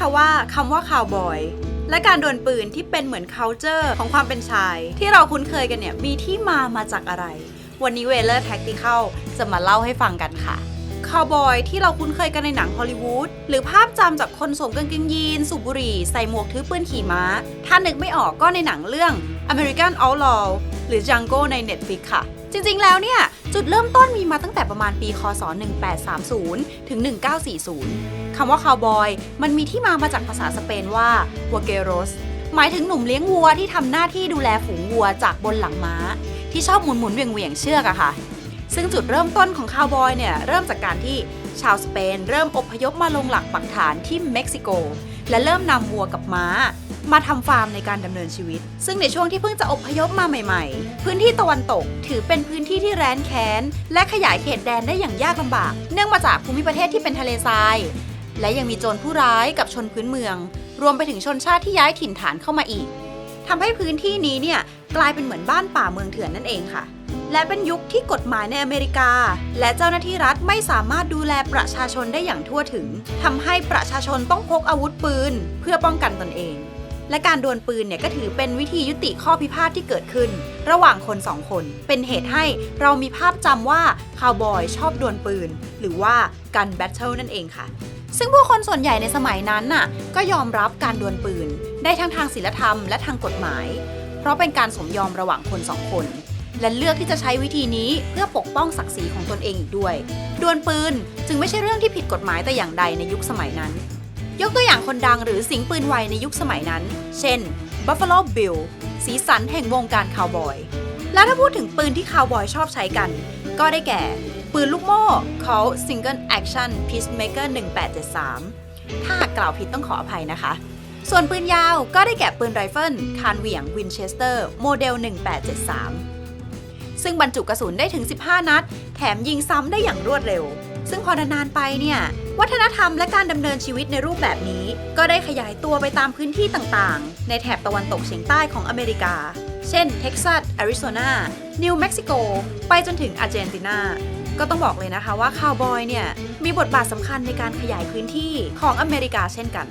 คะว่าคำว่าคาวบอย และการดวลปืนที่เป็นเหมือน culture ของความเป็นชาย ที่เราคุ้นเคยกันเนี่ยมีที่มามาจากอะไร วันนี้เวเลอร์แท็กติเข้าจะมาเล่าให้ฟังกันค่ะคาวบอยที่เราคุ้นเคยกันในหนังฮอลลีวูดหรือภาพจำจากคนสวมกางเกงยีน สูบบุหรี่ ใส่หมวกถือปืนขี่ม้า ถ้านึกไม่ออกก็ในหนังเรื่อง American Outlaw หรือ Django ใน Netflix ค่ะ จริงๆ แล้วเนี่ย จุดเริ่มต้นมีมาตั้งแต่ประมาณปีคศ 1830 ถึง 1940 คำว่าคาวบอย มันมีที่มามาจากภาษาสเปนว่า vaqueros หมายถึงหนุ่มเลี้ยงวัวที่ทำหน้าที่ดูแลฝูงวัวจากบนหลังม้า ที่ชอบหมุนหมุนเวียงเวียงเชือกอะค่ะ ซึ่งจุดเริ่มต้นของคาวบอยเนี่ยเริ่มจากการที่ชาวสเปน เริ่มอพยพมาลงหลักปักฐานที่เม็กซิโก และเริ่มนำวัวกับม้า มาทำฟาร์มในการดำเนินชีวิต ซึ่งในช่วงที่เพิ่งจะอพยพมาใหม่ๆ พื้นที่ตะวันตกถือเป็นพื้นที่ที่แร้นแค้น และขยายเขตแดนได้อย่างยากลำบาก เนื่องมาจากภูมิประเทศที่เป็นทะเลทราย และยังมีโจรผู้ร้ายกับชนพื้นเมือง รวมไปถึงชนชาติที่ย้ายถิ่นฐานเข้ามาอีกทำให้พื้นที่นี้เนี่ยกลายเป็นเหมือนบ้านป่าเมืองเถื่อนนั่นเองค่ะ และเป็นยุคที่กฎหมายในอเมริกา และเจ้าหน้าที่รัฐไม่สามารถดูแลประชาชนได้อย่างทั่วถึงทำให้ประชาชนต้องพกอาวุธปืน เพื่อป้องกันตนเอง และการดวลปืนเนี่ยก็ถือเป็นวิธียุติข้อพิพาทที่เกิดขึ้น ระหว่างคนสองคน เป็นเหตุให้เรามีภาพจำว่าคาวบอยชอบดวลปืน หรือว่าการแบทเทิลนั่นเองค่ะ ซึ่งผู้คนส่วนใหญ่ในสมัยนั้นน่ะก็ยอมรับการดวลปืน ได้ทั้งทางศีลธรรมและทางกฎหมาย เพราะเป็นการสมยอมระหว่างคนสองคนและเลือกที่จะใช้วิธีนี้เพื่อปกป้องศักดิ์ศรีของตนเองอีกด้วย ดวลปืนจึงไม่ใช่เรื่องที่ผิดกฎหมายแต่อย่างใดในยุคสมัยนั้น ยกตัวอย่างคนดังหรือสิงปืนไวในยุคสมัยนั้น เช่น Buffalo Bill สีสันแห่งวงการคาวบอย แล้วถ้าพูดถึงปืนที่คาวบอยชอบใช้กัน ก็ได้แก่ ปืนลูกโม่เขา Single Action Peacemaker 1873 ถ้ากกล่าวผิดต้องขออภัยนะคะ ส่วนปืนยาวก็ได้แก่ปืนไรเฟิลคานเหวี่ยงวินเชสเตอร์โมเดล 1873 ซึ่งบรรจุกระสุนได้ถึง 15 นัด แถมยิงซ้ำได้อย่างรวดเร็ว ซึ่งพอนานๆไปเนี่ย วัฒนธรรมและการดำเนินชีวิตในรูปแบบนี้ ก็ได้ขยายตัวไปตามพื้นที่ต่างๆ ในแถบตะวันตกเฉียงใต้ของอเมริกา เช่น เท็กซัสแอริโซนา นิวเม็กซิโก ไปจนถึงอาร์เจนตินา ก็ต้องบอกเลยนะคะว่าคาวบอยเนี่ย มีบทบาทสำคัญในการขยายพื้นที่ของอเมริกาเช่นกัน